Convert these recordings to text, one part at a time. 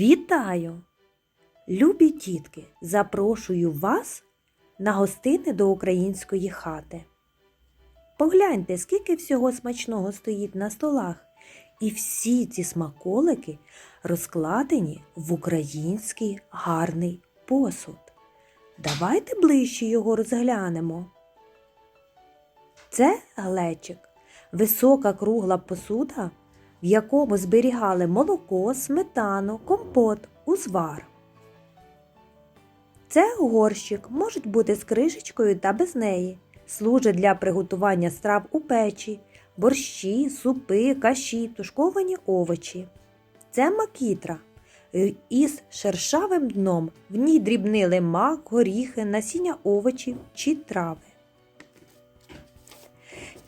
Вітаю! Любі тітки, запрошую вас на гостини до української хати. Погляньте, скільки всього смачного стоїть на столах, і всі ці смаколики розкладені в український гарний посуд. Давайте ближче його розглянемо. Це глечик, висока кругла посуда, в якому зберігали молоко, сметану, компот, узвар. Це горщик можуть бути з кришечкою та без неї. Служить для приготування страв у печі, борщі, супи, каші, тушковані овочі. Це макітра е, із шершавим дном. В ній дрібнили мак, горіхи, насіння овочів чи трави.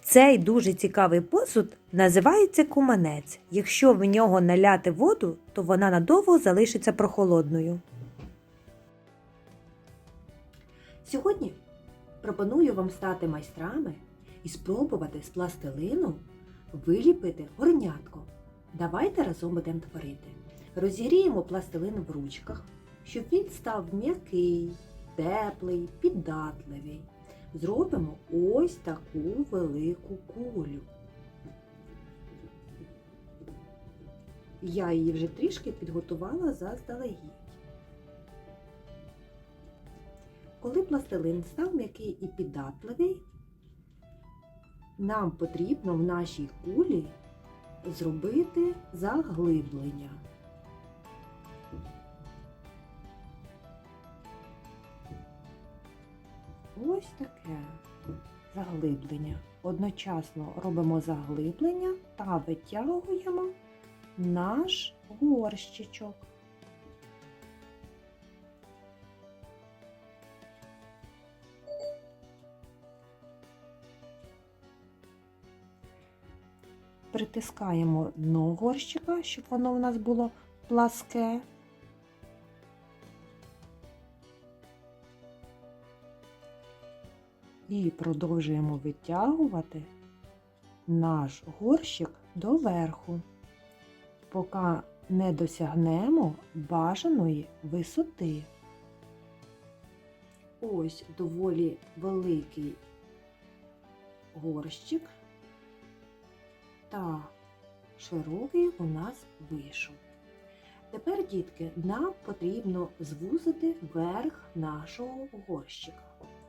Цей дуже цікавий посуд називається куманець. Якщо в нього наляти воду, то вона надовго залишиться прохолодною. Сьогодні пропоную вам стати майстрами і спробувати з пластилину виліпити горнятко. Давайте разом будемо творити. Розігріємо пластилин в ручках, щоб він став м'який, теплий, піддатливий. Зробимо ось таку велику кулю. Я її вже трішки підготувала заздалегідь. Коли пластилин став м'який і піддатливий, нам потрібно в нашій кулі зробити заглиблення. Ось таке заглиблення. Одночасно робимо заглиблення та витягуємо наш горщичок. Притискаємо дно горщика, щоб воно у нас було пласке. І продовжуємо витягувати наш горщик до верху, поки не досягнемо бажаної висоти. Ось доволі великий горщик та широкий у нас вийшов. Тепер, дітки, нам потрібно звузити верх нашого горщика.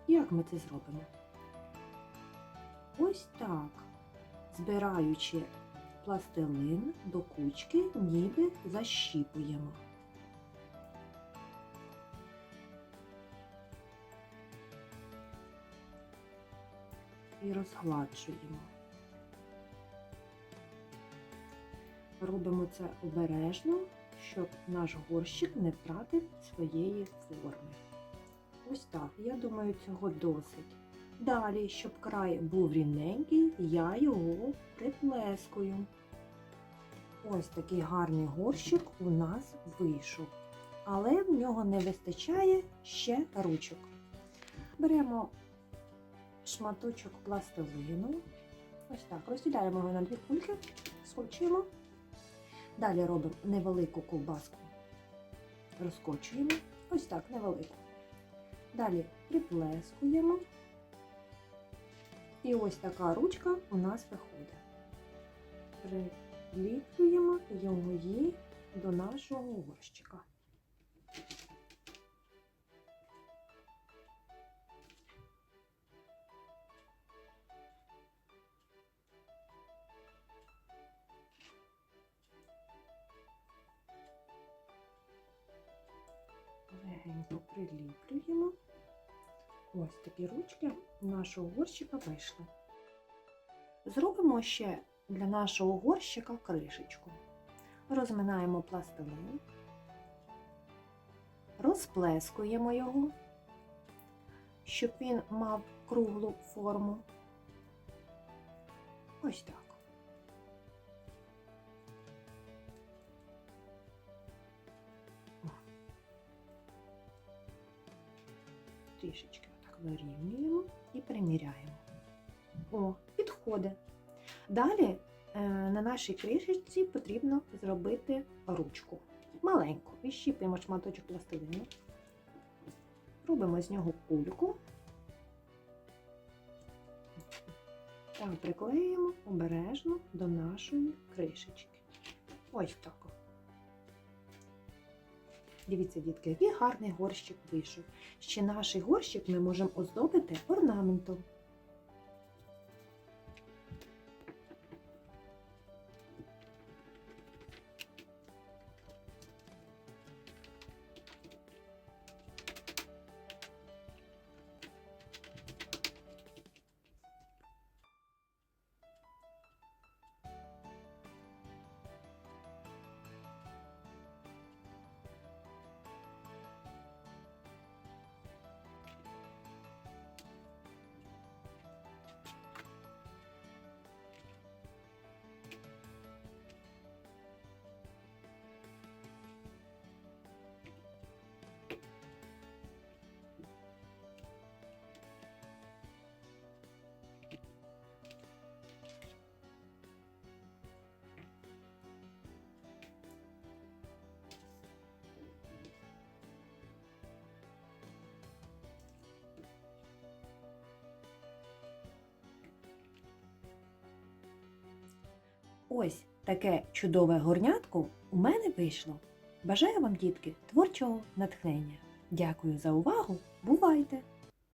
Як ми це зробимо? Ось так, збираючи пластилин до кучки, ніби защіпуємо. І розгладжуємо. Робимо це обережно, щоб наш горщик не втратив своєї форми. Ось так, я думаю, цього досить. Далі, щоб край був рівненький, я його приплескую. Ось такий гарний горщик у нас вийшов. Але в нього не вистачає ще ручок. Беремо шматочок пластилину. Ось так, розділяємо його на дві кульки, скочуємо. Далі робимо невелику ковбаску. Розкочуємо. Ось так, невелику. Далі приплескуємо. І ось така ручка у нас виходить. Приліплюємо її до нашого горщика. Легенько приліплюємо. Ось такі ручки нашого горщика вийшли. Зробимо ще для нашого горщика кришечку. Розминаємо пластилин, розплескуємо його, щоб він мав круглу форму. Ось так. трішечки вирівнюємо і приміряємо. О, підходить. Далі е, на нашій кришечці потрібно зробити ручку. маленьку. Відщіпуємо шматочок пластилину. Робимо з нього кульку. Та приклеїмо обережно до нашої кришечки. Ось так. Дивіться, дітки, який гарний горщик вийшов. Ще наш горщик ми можемо оздобити орнаментом. Ось таке чудове горнятко у мене вийшло. Бажаю вам, дітки, творчого натхнення. Дякую за увагу. Бувайте!